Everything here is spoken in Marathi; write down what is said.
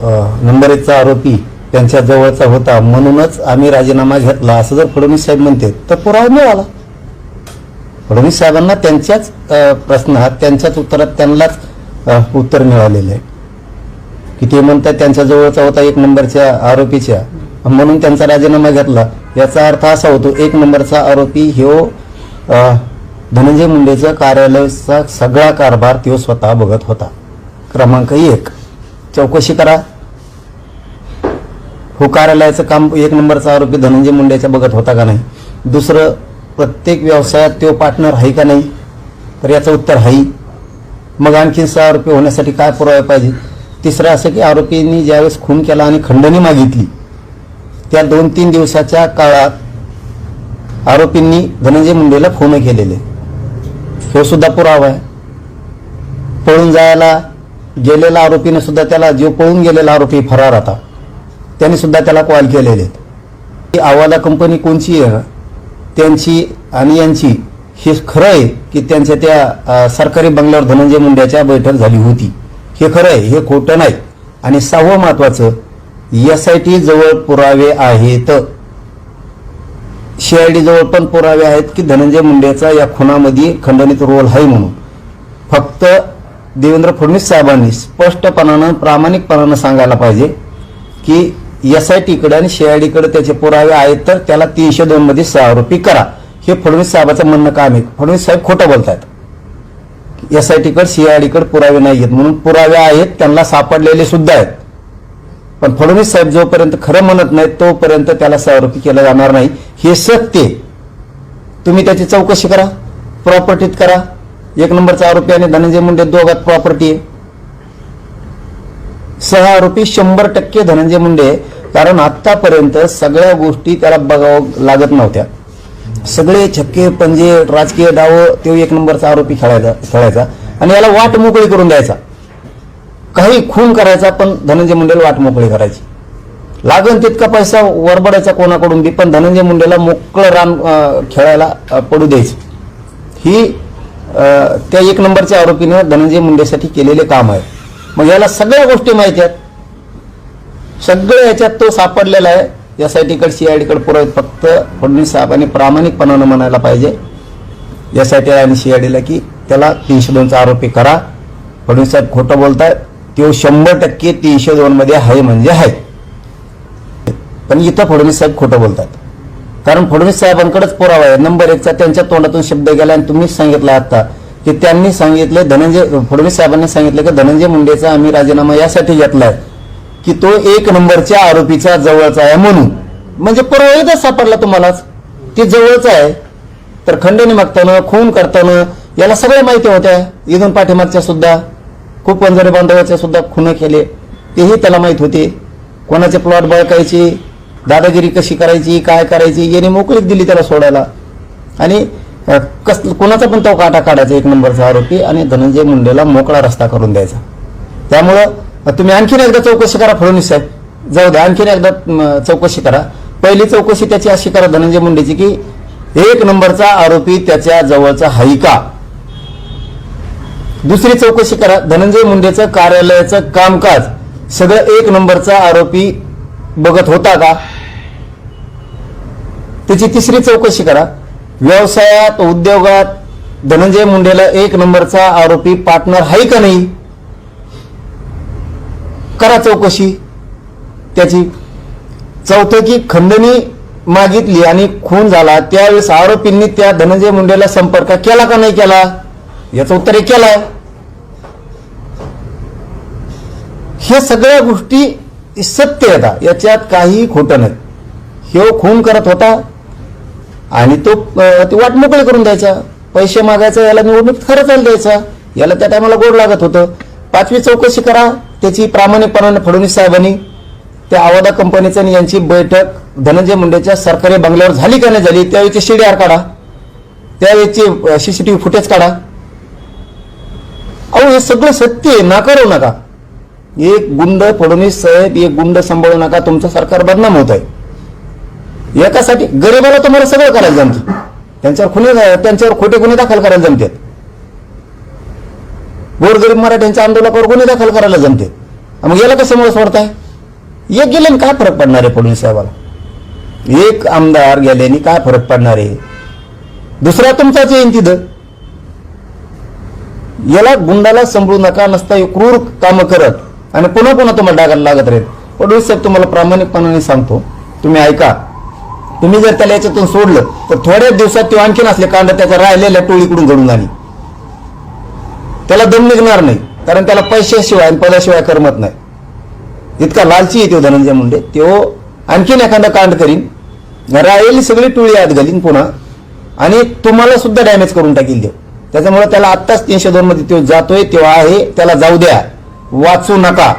नंबर एकचा आरोपी त्यांच्या जवळचा होता. म्हणूनच आम्ही राजीनामा घेतला. असं जर फडणवीस साहेब म्हणते तर पुरावा मिळाला. फडणवीस साहेबांना त्यांच्याच प्रश्नात त्यांच्याच उत्तरात त्यांनाच उत्तर मिळालेलं आहे. की ते म्हणतात त्यांच्या जवळचा होता एक नंबरच्या आरोपीच्या. म्हणून त्यांचा राजीनामा घेतला. याचा अर्थ असा होतो एक नंबरचा आरोपी ह्यो धनंजय मुंडेचं कार्यालयाचा सगळा कारभार तो स्वतः बघत होता. क्रमांक एक. चौकशी करा. हो कार्यालयाचं काम एक नंबरचा आरोपी धनंजय मुंडेच्या बघत होता का नाही? दुसरं प्रत्येक व्यवसायात तो पार्टनर आहे का नाही? तर याचं उत्तर आहे. मग आणखीन सहा आरोपी होण्यासाठी काय पुरावे पाहिजे? तिसरं असं की आरोपींनी ज्यावेळेस खून केला आणि खंडणी मागितली त्या दोन तीन दिवसाच्या काळात आरोपींनी धनंजय मुंडेला फोन केलेले. हे सुद्धा पुरावा आहे. पळून जायला गेलेला आरोपीने सुद्धा त्याला जो पळून गेलेला आरोपी फरार आता. त्यांनी सुद्धा त्याला कॉल केलेले. आहेत. आवाला कंपनी कोणची आहे? त्यांची आणि यांची हे खरं आहे की त्यांच्या त्या सरकारी बंगल्यावर धनंजय मुंड्याच्या बैठक झाली होती. हे खरं आहे हे खोटं नाही. आणि सहावं महत्वाचं एस आय टी जवळ पुरावे आहेत. सीआयडी जवळ पण पुरावे आहेत की धनंजय मुंडेचा या खुनामध्ये खंडणीत रोल आहे म्हणून. फक्त देवेंद्र फडणवीस साहेबांनी स्पष्टपणानं प्रामाणिकपणानं सांगायला पाहिजे की एस आय टीकडे आणि सीआयडीकडे त्याचे पुरावे आहेत तर त्याला तीनशे दोन मध्ये आरोपी करा. हे फडणवीस साहेबाचं म्हणणं काम आहे. फडणवीस साहेब खोटं बोलतायत. एस आय टीकडे सीआयडीकडे पुरावे नाही आहेत. म्हणून पुरावे आहेत त्यांना सापडलेले सुद्धा आहेत. पण फडणवीस साहेब जोपर्यंत खरं म्हणत नाहीत तोपर्यंत त्याला आरोपी केलं जाणार नाही. हे सत्य आहे. तुम्ही त्याची चौकशी करा. प्रॉपर्टीत करा. एक नंबरचा आरोपी आणि धनंजय मुंडे दोघात प्रॉपर्टी आहे. सह आरोपी शंभर टक्के धनंजय मुंडे कारण आतापर्यंत सगळ्या गोष्टी त्याला बघावं लागत नव्हत्या. सगळे छक्के पंजे राजकीय डाव तो एक नंबरचा आरोपी खेळायचा खेळायचा. आणि याला वाट मोकळी करून द्यायचा. काही खून करायचा पण धनंजय मुंडेला वाट मोकळी करायची. लागन तितका पैसा वरबडायचा कोणाकडून बी पण धनंजय मुंडेला मोकळं रान खेळायला पडू द्यायचं. ही त्या एक नंबरच्या आरोपीनं धनंजय मुंडेसाठी केलेले काम आहे. मग याला सगळ्या गोष्टी माहिती आहेत. सगळं याच्यात तो सापडलेला आहे. यासाठीकडे सीआयडीकडे पुरवत फक्त फडणवीस साहेबांनी प्रामाणिकपणानं म्हणायला पाहिजे. यासाठी आणि सीआयडीला की त्याला तीनशे दोनचा आरोपी करा. फडणवीस साहेब खोटं बोलतायत. तो शंभर टक्के तीनशे दोन मध्ये आहे म्हणजे आहे. पण इथं फडणवीस साहेब खोटं बोलतात कारण फडणवीस साहेबांकडेच पुरावा आहे. नंबर एकचा त्यांच्या तोंडातून शब्द गेला आणि तुम्हीच सांगितलं आता की त्यांनी सांगितलं धनंजय फडणवीस साहेबांनी सांगितलं की धनंजय मुंडेचा आम्ही राजीनामा यासाठी घेतलाय की तो एक नंबरच्या आरोपीच्या जवळचा आहे म्हणून. म्हणजे पुरावा सापडला तुम्हालाच ते जवळचा आहे. तर खंडणी मागताना खून करताना याला सगळ्या माहिती होत्या. इथून पाठीमागच्या सुद्धा खूप वंजारे बांधवाच्या सुद्धा खुनं केले. तेही त्याला माहीत होते. कोणाचे प्लॉट बळकायचे दादागिरी कशी करायची काय करायची याने मोकळीक दिली त्याला सोडायला. आणि कस कोणाचा पण तो काटा काढायचा एक नंबरचा आरोपी आणि धनंजय मुंडेला मोकळा रस्ता करून द्यायचा. त्यामुळं तुम्ही आणखीन एकदा चौकशी करा फडणवीस साहेब. जाऊ द्या आणखीन एकदा चौकशी करा. पहिली चौकशी त्याची अशी करा धनंजय मुंडेची की एक नंबरचा आरोपी त्याच्या जवळचा हायका. दुसरी चौकशी करा धनंजय मुंडेचं कार्यालयाचं कामकाज. सगळं एक नंबरचा आरोपी बघत होता का? त्याची तिसरी चौकशी करा. व्यवसायात उद्योगात धनंजय मुंडेला एक नंबरचा आरोपी पार्टनर आहे का नाही? करा चौकशी. त्याची चौथं की खंडणी मागितली आणि खून झाला. त्यावेळेस आरोपींनी त्या धनंजय मुंडेला संपर्क केला का नाही केला? याचं उत्तर हे केलाय. हे सगळ्या गोष्टी सत्य आहेत. याच्यात काही खोटं नाही. ह्यो खून करत होता. आणि तो ते ती वाट मोकळी करून द्यायचा. पैसे मागायचा याला निवडणूक खर्चायला द्यायचा. याला त्या टायमाला गोड लागत होतं. पाचवी चौकशी करा. त्याची प्रामाणिकपणाने फडणवीस साहेबांनी त्या आवादा कंपनीचं आणि यांची बैठक धनंजय मुंडेच्या सरकारी बंगल्यावर झाली का नाही झाली त्यावेळीची सीडीआर काढा. त्यावेळीचे सीसीटीव्ही फुटेज काढा. अहो हे सगळं सत्य आहे. नाकारू नका. एक गुंड फडणवीस साहेब एक गुंड सांभाळू नका. तुमचं सरकार बदनाम होत आहे एकासाठी गरीबाला तुम्हाला सगळं करायला जमते. त्यांच्यावर खुने त्यांच्यावर खोटे गुन्हे दाखल करायला जमतात. गोरगरीब मराठ्यांच्या आंदोलनावर गुन्हे दाखल करायला जमते मग याला कसं सोडताय? एक गेल्याने काय फरक पडणार आहे फडणवीस साहेबाला? एक आमदार गेल्याने काय फरक पडणार आहे? दुसरा तुमचाच येईन तिथं. याला गुंडाला समजू नका नसता हे क्रूर कामं करत. आणि पुन्हा पुन्हा तुम्हाला डागायला लागत राहील. फडणवीस साहेब तुम्हाला प्रामाणिकपणाने सांगतो. तुम्ही ऐका. तुम्ही जर त्याला याच्यातून सोडलं तर थोड्याच दिवसात तो आणखीन असले कांड त्याचा राहिलेल्या टोळीकडून घडून आली. त्याला दम निघणार नाही कारण त्याला पैशाशिवाय आणि पदाशिवाय करमत नाही. इतका लालची आहे तो धनंजय मुंडे. तो आणखीन एखादा कांड करीन राहिलेली सगळी टोळी आत घालीन पुन्हा आणि तुम्हाला सुद्धा डॅमेज करून टाकील देव त्याच्यामुळे त्याला आत्ताच तीनशे दोन मध्ये तो जातोय तो आहे त्याला जाऊ द्या. वाचू नका.